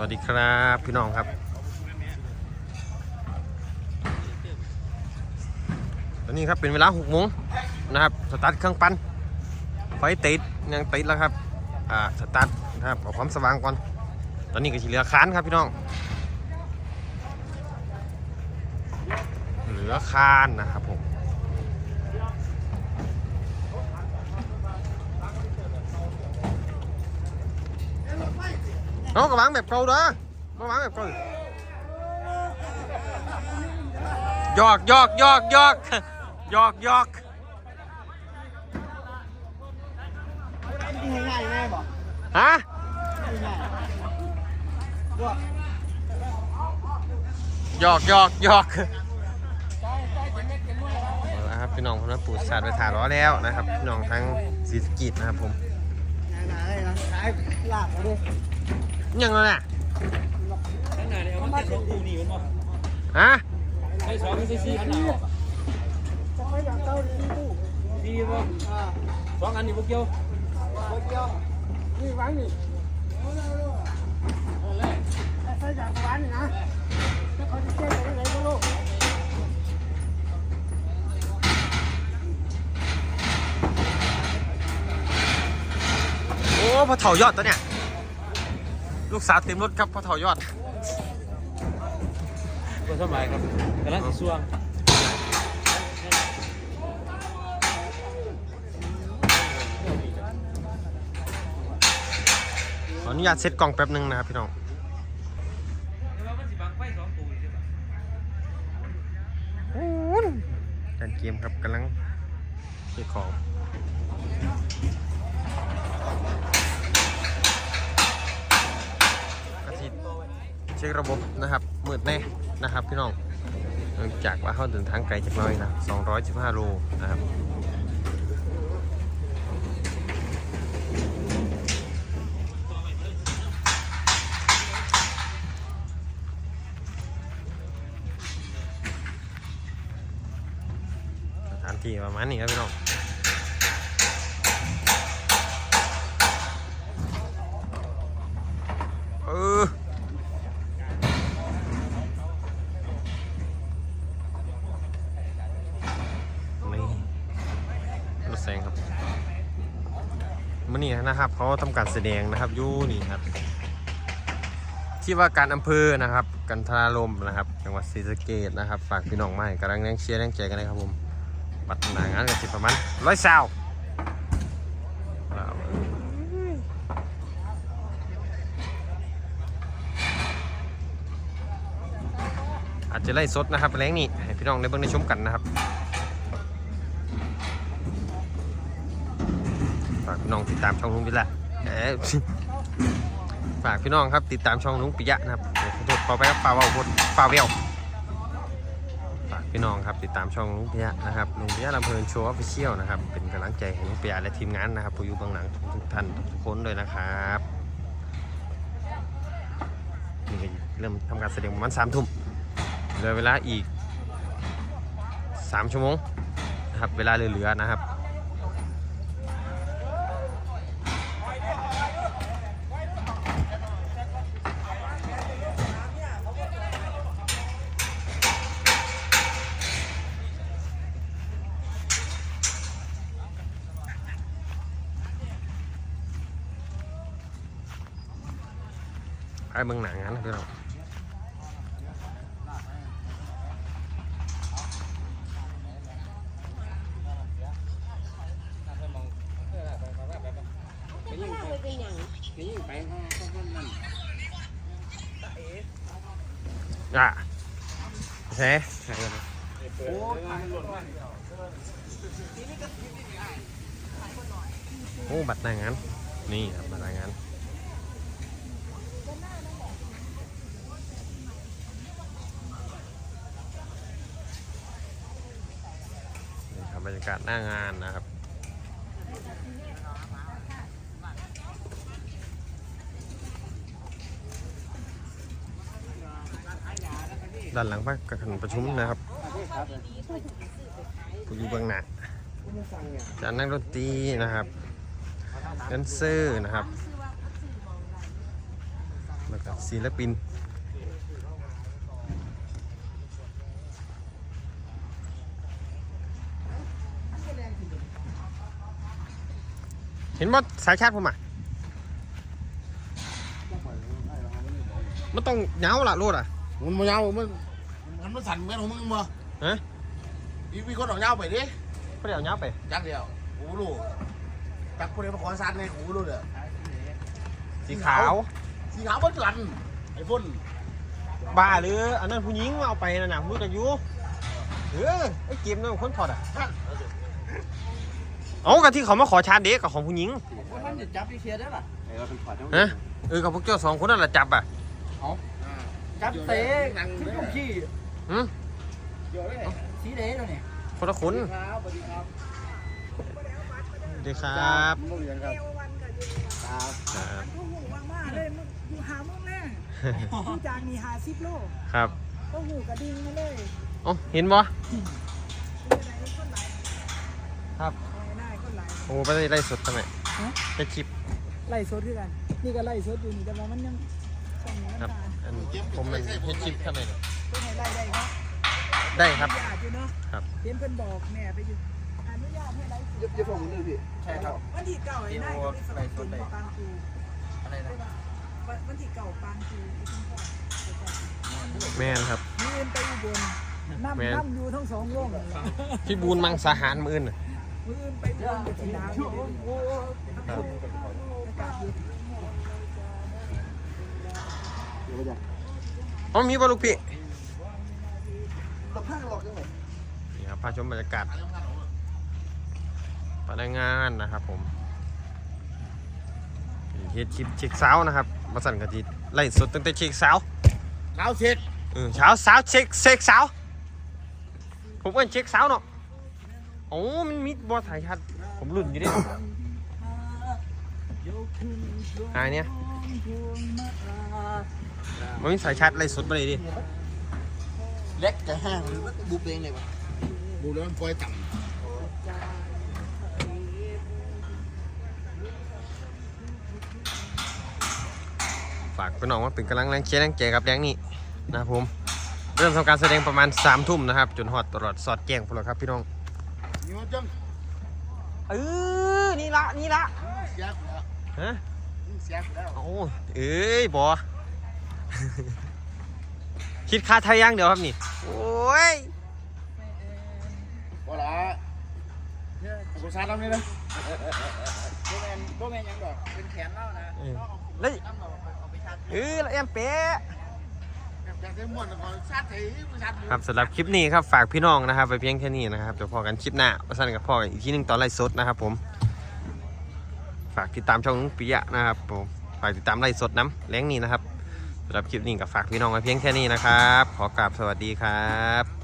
วัสดีครับพี่น้องครับ ตอนนี้ครับเป็นเวลาหกโมงนะครับ สตาร์ทเครื่องปั้นไฟติดยังติดแล้วครับ อ่า สตาร์ทนะครับเอาความสว่างก่อน ตอนนี้ก็เหลือค้านครับพี่น้อง เหลือคานนะครับผม เอากระวางแบบเก่าเด้อมาวางแบบเก่าหยอกหยอกหยอกหยอกหยอกหยอกง่ายๆแม่บอกฮะยๆว่าหยอกหยอกหยอกเอาละครับพี่น้องคนนั้นปูสาดไปถ่ายล้อแล้วนะครับพี่น้องทั้งศรีสกิจนะครับผมง่ายๆเลยนะขายลากมาดิยั งไงน่ะขนาดนี้เอามาติดลงกูนี่มันบ่ฮะใช้สองใช้สี่ขนาดจะไม่อยากเต้าดีตู้สี่บ่อ่าสองอันนี้บ่เกี่ยวเดียวนี่วางนี่ใส่จากร้านนี่นะแล้วเขาจะเจ๊ไปไหนก็ลูกโอ้พอเถายอดตัวเนี่ย ลูกสาวเต็มรถครับพอเถายอดบ่สบายครับกำลังสิส่วงขออนุญาตเซตกล่องแป๊บนึงนะครับพี่น้องแต่ว่ามันสิบังไฟสองตัวอยู่ใช่ป่ะการเกมครับกำลังเช็คของ เช็คระบบนะครับมืดแน่นะครับพี่น้องเนื่องจากว่าเขาเดินทางไกลจากน้อยนะ215โลนะครับสถานที่ประมาณนี้ครับพี่น้อง เออ นี่รถแซงครับ มันนี่นะครับเขาทำการแสดงนะครับยู่นี่ครับ ที่ว่าการอำเภอนะครับ กันทราลมนะครับจังหวัดศรีสะเกษนะครับฝากพี่น้องมาให้กำลังแรงเชียร์แรงใจกันนะครับผมบัตรหนางานกันสิประมาณร้อยซาวอาจจะไล่สดนะครับแรงนี่ให้พี่น้องได้เบิ่งได้ชมกันนะครับ ฝาก พี่น้องติดตามช่องลุงปิยะเอ๊ะฝากพี่น้องครับติดตามช่องลุงปิยะนะครับขอโทษขอไปครับฟาวเวลฟาวเวลฝากพี่น้องครับติดตามช่องลุงปิยะนะครับลุงปิยะลำเพลินโชว์ออฟฟิเชียลนะครับเป็นกำลังใจให้ลุงปิยะและทีมงานนะครับผู้อยู่เบื้องหลังทุกท่านทุกคนเลยนะครับนี่เริ่มทำการแสดงประมาณสามทุ่มเหลือเวลาอีกสามชั่วโมงนะครับเวลาเหลือๆนะครับ ไปเมืองหนังงั้นะพี่น้องอะเซ่โอ้บัตรหนางานนี่ครับบัตรหนางาน นี่ครับบรรยากาศหน้างานนะครับ ด้านหลังพระกขันประชุมนะครับผู้อยู่เบื้องหน้าจานนักดนตรีนะครับแดนเซอร์นะครับแล้วก็ศิลปิน เห็นว่าสายชาร์จผมอะมันต้องเหงาละรถอะมันมายาวมันมันมันสั่นเหมือนของมึงบ่ฮะอีวีคนออกยาวไปดิไม่ได้เอาเหงาไปจักเดียวกูรู้จักคนเดียวมาขอสั่นเลยกูรู้เด้อสีขาว สีขาวมันสั่นไอ้พ่นบ้าหรืออันนั้นผู้หญิงเอาไปนะนะมือกันอยู่เออไอ้เกมนั่นคนถอดอะ เอากับที่เขามาขอชาร์จเด็กกับของผู้หญิงว่าท่านจะจับพี่เชียร์ได้ป่ะฮะเออกับพวกเจ้าสองคนนั่นแหละจับอะจับเตะขึ้นลูกขี้หืมสีเดย์ตัวนี้คนละคนครับสวัสดีครับสวัสดีครับโรงเรียนครับครับผู้หูว่างมากเลยมึงอยู่หามึงแน่ผู้จางมีหาสิบโลครับก็หูกระดิ่งมาเลยเอ๋อเห็นบ่เป็นอะไรคนไหลครับ ได้คนไหลโอ้ไปไล่สดทำไมฮะไปคลิปไล่สดด้วยกัน นี่ก็ไล่สดอยู่นี่แต่ว่ามันยังส่งมันครับ มาอันผมมันเฮ็ดคลิปทำไมเนี่ยเพื่อให้ไล่ได้ครับได้ครับอนุญาตอยู่เนาะครับ เห็นเพิ่นบอกแม่ไปอยู่อนุญาตให้ไล่สดเดี๋ยวผมนึงพี่ใช่ครับวันที่เก่าไอ้นายก็ไปสมัครเป็นปางกูอะไรนะวันวันที่เก่าปางกูอีกทีก่อนแม่นครับ ยืนไปอุบลนั่แม่นนั่อยู่ทั้งสองวงพี่บูนมังสาหารมืออื่นน่ะ มือไปอุบลกับสีดาวอยู่โอ้โหครับอากาศเย็นอ๋อมีบอลูกพี่ตะพังหลอกจังเลยนี่ครับพาชมบรรยากาศพนักงานนะครับผมเฮ็ดคลิปเช็คเช้านะครับมาสั่นกะทิไล่สดตั้งแต่เช็คเช้าเท้าเช็ดเออเช้าเช้าเช็คเช็คเช้าผมก็เช็คเช้าเนาะ โอ้มันมีบอถ่ายชัด ผมรุ่นอยู่ดิหายเนี่ยมันมีสายชาร์จไล่สดมาเลยดิ เล็กจะห้างหรือว่าบุเองเลยวะบุบแล้วมันปล่อยต่ฝากพี่น้องว่าเป็นกำลังแรงเชียร์แรงใจกับแรงนี้นะครับผม เริ่มทำการแสดงประมาณ3ามทุ่มนะครับ จนฮอดตลอดสอดแจ้งพวกเราครับพี่น้องำนี่มันจังเออนี่ละนี่ละเสียบแล้วฮะเสียบแล้วโอ้เอ้ยบอคิดค่าไทยยังเดี๋ยวครับนี่ โอ้ยว่าละกูชาร์จแล้วนี่นะโบแมนโบแมนยังดอกเป็นแขนเล่านะเออแล้วตั้งเราเอาไปชาร์จเออแล้วแอมเป๊ะ ครับสำหรับคลิปนี้ครับฝากพี่น้องนะครับไปเพียงแค่นี้นะครับเดี๋ยวพอกันคลิปหน้าประสานกับพ่อกันอีกทีหนึงตอนไลฟ์สดนะครับผม ฝากติดตามช่องนุ้งปิยะนะครับผมฝากติดตามไลฟ์สดน้ำแรงนี้นะครับสำหรับคลิปนี้ก็ฝากพี่น้องไว้เพียงแค่นี้นะครับ ขอกราบสวัสดีครับ